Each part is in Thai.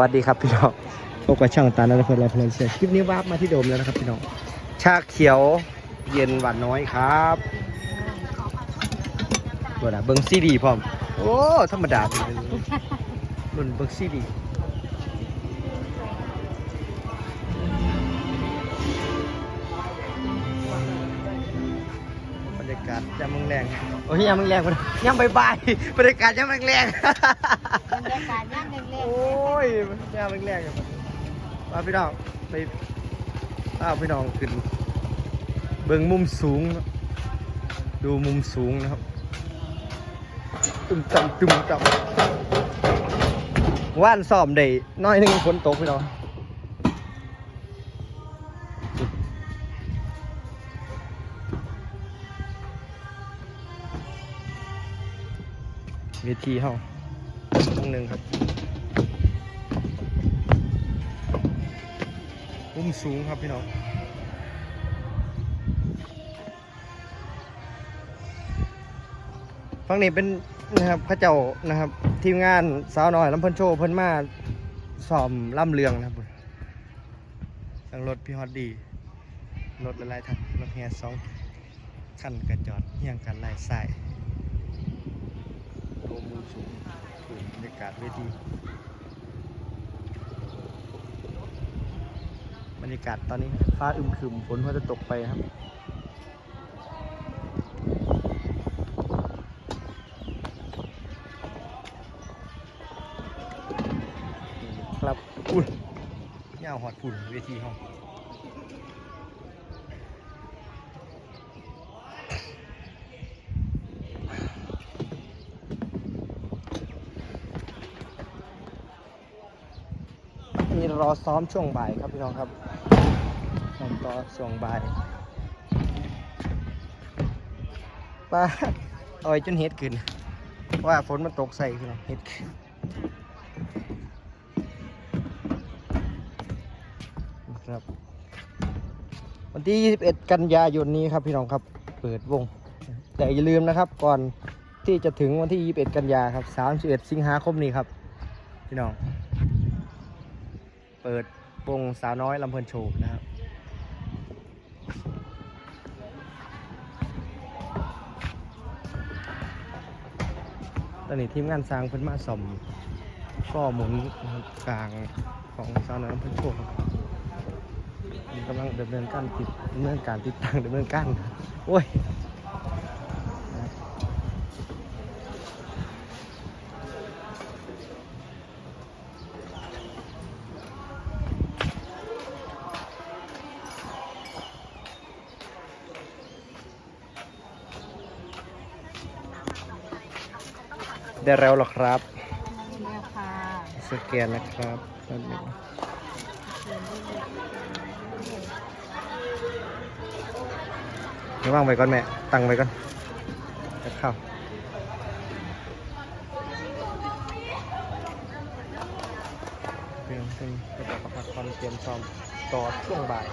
วัสดีครับพี่น้องพบกับช่างตาลนัทพลเราพลเสียคลิปนี้วาร์ปมาที่โดมแล้วนะครับพี่น้อง ชาเขียวเย็นหวานน้อยครับตัวน่ะเบิ้งซีดีพร้อม โอ้ธรรมดาเป็นรุ่นเบิ้งซีดีบรรยากาศยามมึงแรงโอ้ยยามมึงแรงมันยามบายๆบรรยากาศยามมึงแรงบรรยากาศย่างเล็กโอ้ ยยามมึงแรงอะมาพี่น้องไปป้าพี่น้องขึ้น เบิ่งมุมสูง ดูมุมสูงนะครับตุ้มต่ำตุ้มต่ำว่านซ้อมได้น้อยนึงฝนตกพี่น้องเวทีเฮาตรงหนึ่งครับ มุมสูงครับพี่น้องฝั่งนี้เป็นนะครับพระเจ้านะครับ ทีมงานสาวน้อยลำเพิ่นโชว์เพิ่นมาซ้อมล่ำเรืองนะครับทั้งรถพี่ฮอตดีรถหลายทันรถแฮสองคันกระจอดเฮียงกันลายสายโตมุมสูงสูงบรรยากาศเวที บรรยากาศตอนนี้ฟ้าอึมครึมฝนก็จะตกไปครับ ครับอุ้ยยาวหอดฝุ่นเวทีห้อง รอซ้อมช่วงบ่ายครับพี่น้องครับซ้อมต่อช่วงบ่ายป้าเอาไว้จนเฮ็ดขึ้นว่าฝนมันตกใส่พี่น้องเฮ็ดขึ้นครับวันที่ 21 กันยายนนี้ครับพี่น้องครับเปิดวง แต่อย่าลืมนะครับก่อนที่จะถึงวันที่ 21 กันยาครับ 31 สิงหาคมนี้ครับ พี่น้อง ปิดวงสาวน้อยลำเพลินโชว์นะครับตอนนี้ทีมงานสร้างเพิ่นมาสมก็หมุนกลางของสาวน้อยลำเพลินโชว์กำลังดำเนินการติดดำเนินการติดตั้งดำเนินการโอ้ย ได้แล้วเหรอครับๆเนี่ยค่ะสแกนนะครับแป๊บนึงเดี๋ยววางไว้ก่อนแม่ ตั้งไว้ก่อนจะเข้าเตรียมเป็นระบบประพักความเตรียมซ้อมต่อช่วงบ่าย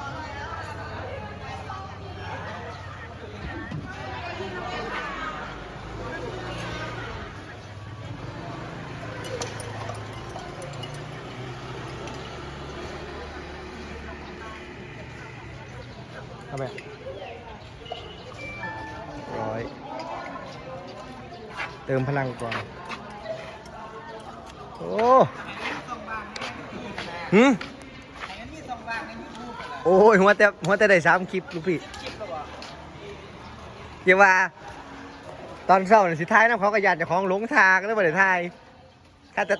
ครับแม่ร้อยเติมพลังก่อน โอ้หืมโอ้ยหัวแต่หัวแต่ได้สามคลิปลูกพี่เดี๋ยวว่า ตอนเช้าน่ะสิท้ายน้ำเขากระยานจะของหลงทางแล้วบ่ได้ทายถ้าจะ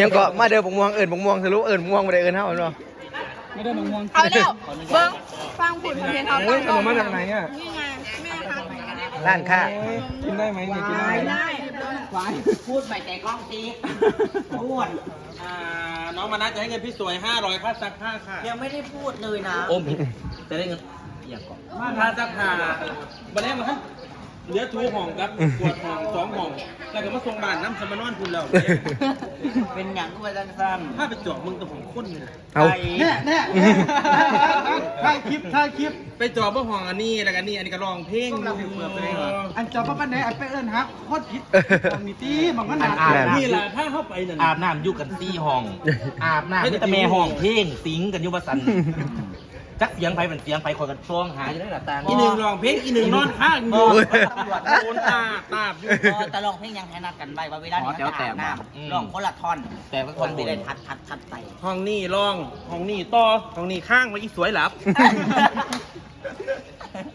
ยังก็มาเดินบกม่วงเอิญบกม่วงทะลุเอิญบกม่วงมาได้เอิญเท่าเนาะไม่ได้มะม่วงเอาเร็วเบิ้งฟังผุดเพลงเขาเฮ้ยขนมมาจากไหนอะนี่ไงแม่ครับร้านค้าเฮ้ยกินได้ไหมเนี่ยกินได้ไหมได้หวานพูดใส่แต่กล้องซีพูดอ่าน้องมานะจะให้เงินพี่สวย500ค่าซักผ้าค่ะ ยังไม่ได้พูดเลยนะอมจะได้เงินอย่างก่อนมาทาซักผ้าวันนี้มัน เหลือทูห้องครับปวดห้องสองห้องแล้วก็มาส่งบ้านน้ำสมานอนคุณแล้วเป็นอย่างก็ไปสั้นถ้าไปจอบมึงกับผมคนเลยเอาเนี่ยเนี่ยฮถ่ายคลิปถ่ายคลิป ไปจอบเมื่อห้องอันนี้แล้วกันนี่อันนี้ก็ร้องเพลงอยู่เปิดเพลงอันจอบปันไหนอันไปเอิญฮักโคตรผิดอันนี้ตีมันก็หนาอาบน้ำนี่แหละถ้าเข้าไปนั่นอาบน้ำอยู่กันสี่ห้อง อาบน้ำนี่แต่แม่ห้องเพลงสิงกันอยู่ว่าสัน จักเสียงไผเป็นเสียงไผคอยกันช่วงหาอยู่ได้หลับตาอีหนึ่งร้องเพลงอีหนึ่งนอนข้างอยู่ตำรวจโดนตาตาบอยู่พอตะลองเพลงยังแทนัดกันไว้ว่าเวลานี้จะอาบน้ำลองคนละท่อนแต่ก็คคนนบไปนเลยทัดทัดทัดไปห้องนี่ร้องห้องนี่ต่อห้องนี่ข้างไว้อีสวยหลับ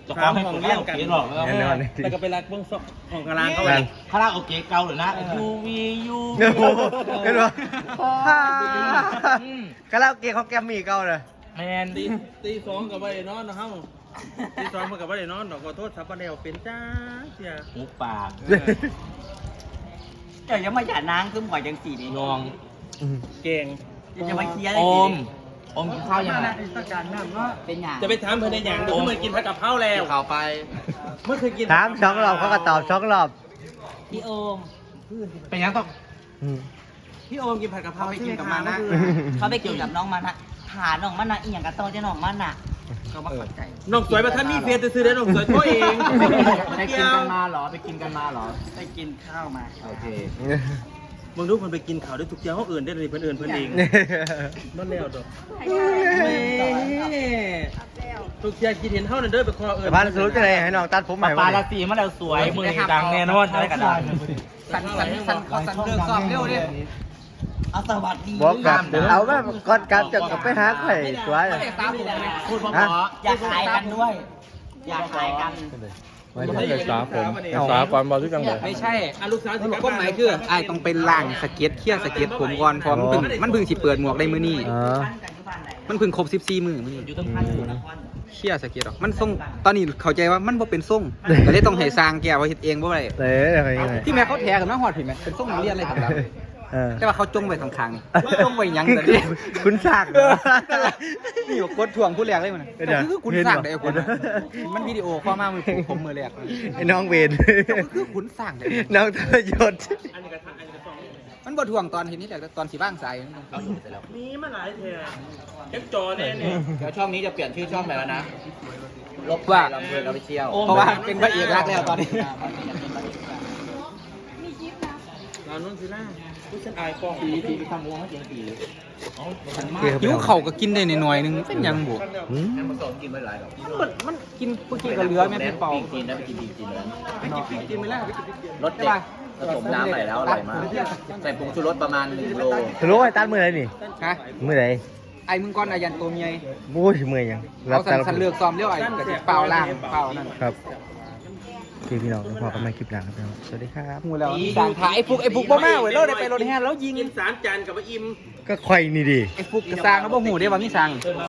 จะขอให้ผมเลี้ยงกันหรอกแล้วแน่นอนแล้วก็ไปรักเบื้องซอกห้องกลางเขานั่ไว้นคาราโอเกะเก่าหรือนะยูวียูโอ้โหเห็นปะคาราโอเกะของแกมมี่เก่าเลย แมนตีตีสองกับไว้นอนเนาะเฮาตีสองเพิ่นกับไว้นอนเนาะขอโทษสับปะเดวเป็นจ้าเสียหูปากเดี๋ยวยังมาหย่านางคือหมวยยังสี่นี่นองเก่งจะมาเคลียร์โอได้มโอมกินข้าวยังไงเป็นอย่างจะไปถามเพิ่นในอย่างเดี๋ยวเพิ่นกินผัดกะเพราแล้วข้าวไปเมื่อเคยกินถามสองรอบเขาก็ตอบสองรอบพี่โอมเป็นยังต้องอืมพี่โอมกินผัดกะเพราไปกินกับมันนะเขาไปกินกับน้องมันนะ หาน้องมันนะอีหยังกับโตจะน้องมันน่ะเขาบอกใจน้องสวยมาท่านมีเฟียจะซื้อได้น้องสวยตัวเองไปกินกันมาเหรอไปกินกันมาเหรอไปกินข้าวมาโอเคมึงรู้เพิ่นไปกินข้าวได้ทุกเจ้าเขาเอื่นได้เลยเพิ่นเอื่นเพิ่นเองมันแล้วดอกทุกเจ้าคิดเห็นเฮานั่นเด้อไปขอเอื่นสะพานสรุปจะไหนให้น้องตัดผมใหปม่ลาปลาละสีมาแล้วสวยมือนี่ดังแน่นอนอะไรกันดังสันสันสันสันเรื่องซ้อมเร็วดิ เอาสวัสดีบอกกับเอาแบบก่อนกลับจะกลับไปหาไข่สวยพูดเพฮะราะอยากขายกันด้วย อยากขายกันไม่ใช่เลยสาผมสาก่อนบอกทุกจังเลยไม่ใช่อะลูกสาวสิกลับก็บ้านหมายคือไอ้ต้องเป็นล่างสเก็ตเคลียร์สเก็ตผมก่อนเพราะมันเพิ่งมันเพิ่งสิเปิดหมวกได้มื้อนี้อ๋อมันเพิ่งครบ14มื้อมื้อนี้อยู่ตั้งพันอยู่นะเคลียร์สเก็ตหรอกมันทรงตอนนี้เข้าใจว่ามันบ่เป็นทรงก็เลยต้องให้สร้างแก้ว่าเฮ็ดเองบ่ได้เต๋ออะไรยังไงที่แม่เขาแถกันมาฮอดพี่แม่เป็นทรงนักเรียนเลยครับแล้ว เออ แต่ว่าเขาจงไว้ข้างๆนี่จงไว้หยังแต่นี่คุณสากเออนี่ว่ากดถ่วงผู้แรกเลยมันเดี๋ยว คือขุนสร้างได้ไอ้คนน่ะมันวิดีโอข้อมามือผมผมมือแรกไอ้น้องเวนคือขุนสร้างได้น้องทรยศอันนี้ก็ทักอันนี้ก็สองมันบ่ถ่วงตอนเห็นนี่แหละแต่ตอนสิว่างสายมันต้องมีมาหลายเท่ยักจอแน่เนี่ยเดี๋ยวช่องนี้จะเปลี่ยนชื่อช่องไปแล้วนะ ลบว่าลำเพลินเราไปเที่ยว เพราะว่าเป็นพระเอกรักแล้วตอนนี้ ร้านนนทิล่า ผู้ฉันอายกล้องปีปีทำวงให้เสียงปีหิวเข่าวก็กินได้หน่อยๆนึงเป็นหยังบุอืมผสมกินไม่หลายหรอกมันมันกินเมื่อกี้ก็เหลือแม่พี่เปากินนะไปกินกินเลยไปกินพริกกินไม่แล้วไปกินพริกเดียวรสเด็กผสมน้ำใส่แล้วอร่อยมากใส่ผงชูรสประมาณหนึ่งโลทะลุไอ้ตัดมือไหนนี่ฮะมือไหนไอ้มึงก่อนอายันตัวเมียบู๊ยมือยังเอาสันสันเลือกซ้อมเลี้ยวไอ้ก็สิเปล่าล่างเปล่านั่นครับ พี่พี่น้องพอกันใหม่คลิปหลังครับสวัสดีครับหูแล้วสั่งขายไอ้ฟุกไอ้ฟุกบ่มาเว้ยเราได้ไปรถแห่แล้วยิงกินสามจานกับว่าอิ่มก็ควายนี่ดีไอ้ฟุกกระสร้างแล้วบ่หูได้ว่ามีสั่ง